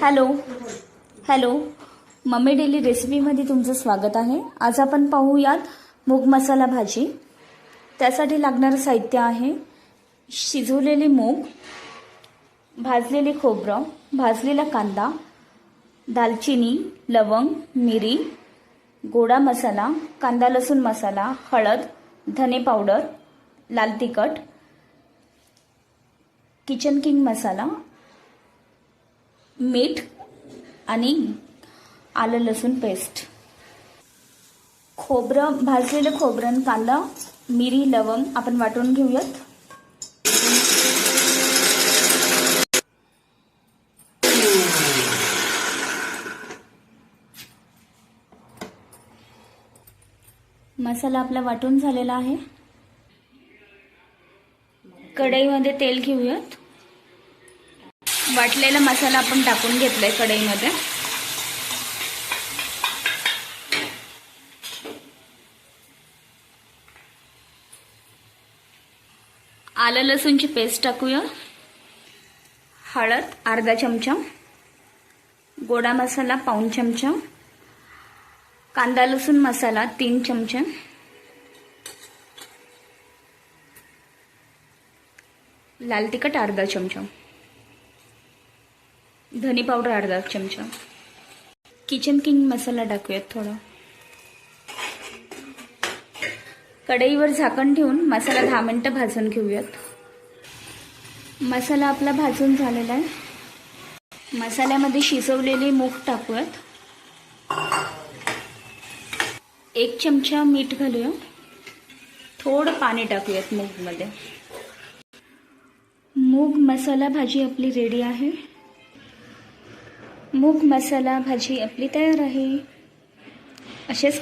Hello. Hello. Mummy daily रेसिपीमध्ये तुमचं स्वागत आहे. आज आपण पाहूयात मूग मसाला भाजी. त्यासाठी लागणारं साहित्य आहे शिजवलेले मूग भाजलेले खोबरं भाजलेला कांदा दालचिनी लवंग मिरी गोडा मसाला कांदा लसूण मसाला हळद धने पावडर लाल तिखट किचन किंग मसाला मीठ आणि आलं लसूण पेस्ट खोबरं भाजलेलं खोबरं आणि कांदा मिरी लवंग आपण वाटून घेऊयात. मसाला आपला वाटून झालेला आहे. कढईमध्ये तेल घेऊयात. वाटलेला मसाला आपण टाकून घेतलाय कढईमध्ये. आलं लसूणची पेस्ट टाकूया. हळद अर्धा चमचा. गोडा मसाला पाऊन चमचा. कांदा लसूण मसाला तीन चमचे. लाल तिखट अर्धा चमचा. धनी पावडर अर्धा चमचा. किचन किंग मसाला टाकूयात थोडा. कढईवर झाकण ठेवून मसाला दहा मिनटं भाजून घेऊयात. मसाला आपला भाजून झालेला आहे. मसाल्यामध्ये शिजवलेले मूग टाकूयात. एक चमचा मीठ घालूया. थोडं पाणी टाकूयात मूगमध्ये. मूग मसाला भाजी आपली रेडी आहे. मूग मसाला भाजी आपली तयार आहे. असेच